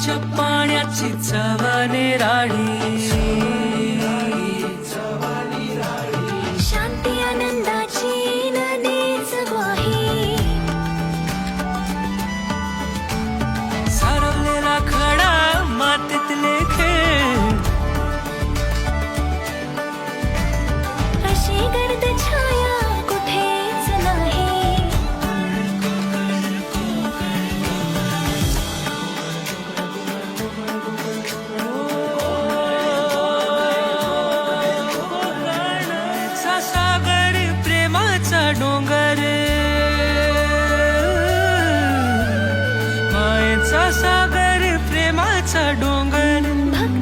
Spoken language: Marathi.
नदीच्या पाण्याची चवने राणी. शांती आनंदाची नदीच ग्वाही डोंगर. मायेचा सागर प्रेमाचा डोंगर. भक्ती